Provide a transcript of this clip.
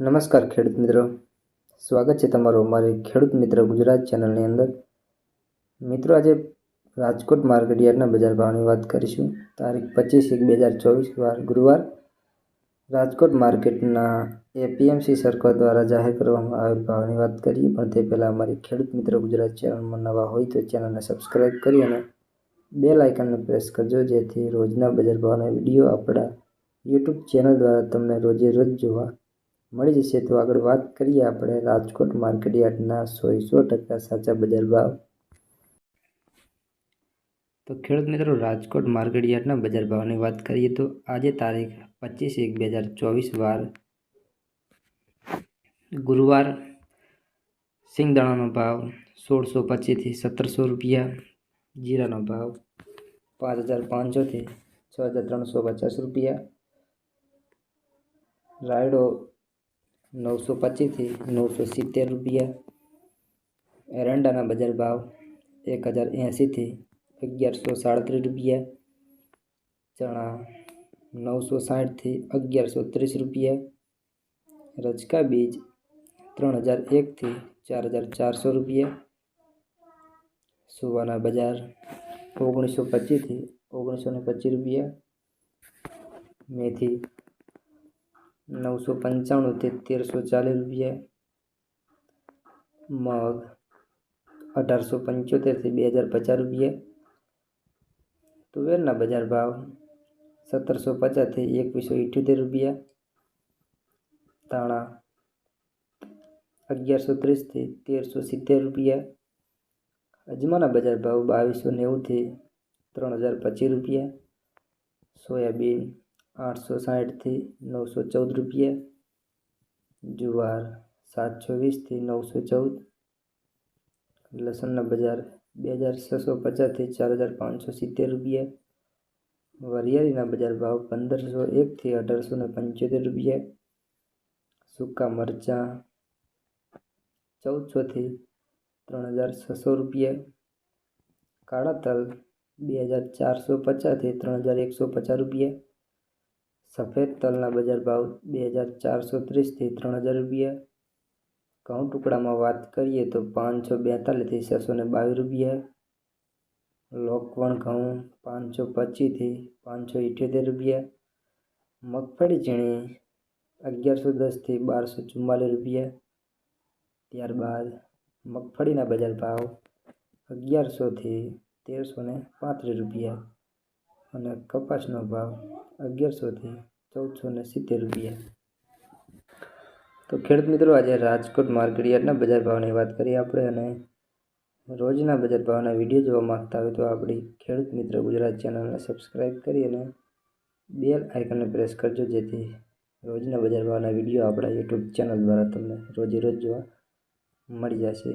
નમસ્કાર ખેડૂત મિત્રો. સ્વાગત છે તમારું અમારી ખેડૂત મિત્ર ગુજરાત ચેનલની અંદર. મિત્રો, આજે રાજકોટ માર્કેટ યાર્ડના બજાર ભાવની વાત કરીશું. તારીખ પચીસ એક બે હજાર ચોવીસ વાર ગુરુવાર. રાજકોટ માર્કેટના એપીએમસી સર્કલ દ્વારા જાહેર કરવામાં આવેલ ભાવની વાત કરીએ, પણ તે પહેલાં અમારી ખેડૂત મિત્ર ગુજરાત ચેનલમાં નવા હોય તો ચેનલને સબસ્ક્રાઈબ કરી અને બે લાઇકનને પ્રેસ કરજો, જેથી રોજના બજાર ભાવના વીડિયો આપણા યુટ્યુબ ચેનલ દ્વારા તમને રોજે રોજ જોવા મળી જશે તો આગળ વાત કરીએ આપણે રાજકોટ માર્કેટયાર્ડના યાર્ડના સો સો ટકા સાચા બજાર ભાવ. તો ખેડૂત મિત્રો, રાજકોટ માર્કેટયાર્ડના બજાર ભાવની વાત કરીએ તો આજે તારીખ પચીસ એક બે હજાર ચોવીસ વાર ગુરુવાર સિંગદાણાનો ભાવ સોળસો પચીસથી સત્તરસો રૂપિયા, જીરાનો ભાવ પાંચ હજાર પાંચસોથી છ હજાર ત્રણસો પચાસ રૂપિયા, રાયડો નવસો પચીસથી નવસો સિત્તેર રૂપિયા એરંડાના બજાર ભાવ એક હજાર એંશીથી અગિયારસો સાડત્રીસ રૂપિયા ચણા નવસો સાઠથી અગિયારસો ત્રીસ રૂપિયા રજકા બીજ ત્રણ હજાર એકથી ચાર હજાર ચારસો રૂપિયા સુવાના બજાર ઓગણીસો પચીસથી ઓગણીસો ને પચીસ રૂપિયા મેથી નવસો પંચાણુંથી તેરસો ચાલીસ રૂપિયા મગ અઢારસો પંચોતેરથી બે હજાર પચાસ રૂપિયા તુવેરના બજાર ભાવ સત્તરસો પચાસથી એકવીસો ઇઠ્યોતેર રૂપિયા ધાણા અગિયારસો ત્રીસથી તેરસો સિત્તેર રૂપિયા અજમાના બજાર ભાવ બાવીસો નેવુંથી ત્રણ હજાર પચીસ રૂપિયા સોયાબીન આઠસો સાઠથી નવસો ચૌદ રૂપિયા જુવાર સાતસો વીસથી નવસો ચૌદ લસણના બજાર બે હજાર છસો પચાસથી ચાર હજાર પાંચસો સિત્તેર રૂપિયા વરિયાળીના બજાર ભાવ પંદરસો એકથી અઢારસો ને પંચોતેર રૂપિયા સૂકા મરચાં ચૌદસોથી ત્રણ હજાર છસો રૂપિયા કાળા તલ બે હજાર ચારસો પચાસથી ત્રણ હજાર એકસો પચાસ રૂપિયા સફેદ તલના બજાર ભાવ બે હજાર ચારસો ત્રીસથી ત્રણ હજાર રૂપિયા. ઘઉં ટુકડામાં વાત કરીએ તો પાંચસો બેતાલીસથી છસો ને બાવીસ રૂપિયા. લોકવણ ઘઉં પાંચસો પચીસથી પાંચસો ઇઠ્યોતેર રૂપિયા. મગફળી ઝીણી અગિયારસો દસથી બારસો ચુમ્માલીસ રૂપિયા. ત્યારબાદ મગફળીના બજાર ભાવ અગિયારસોથી તેરસો ને પાંત્રીસ રૂપિયા અને કપાસનો ભાવ અગિયારસોથી ચૌદસો ને સિત્તેર રૂપિયા. તો ખેડૂત મિત્રો, આજે રાજકોટ માર્કેટયાર્ડના બજાર ભાવની વાત કરીએ આપણે અને રોજના બજાર ભાવના વીડિયો જોવા માગતા હોય તો આપણી ખેડૂત મિત્ર ગુજરાત ચેનલને સબસ્ક્રાઈબ કરી અને બેલ આઇકનને પ્રેસ કરજો, જેથી રોજના બજાર ભાવના વીડિયો આપણા યુટ્યુબ ચેનલ દ્વારા તમને રોજે રોજ જોવા મળી જશે.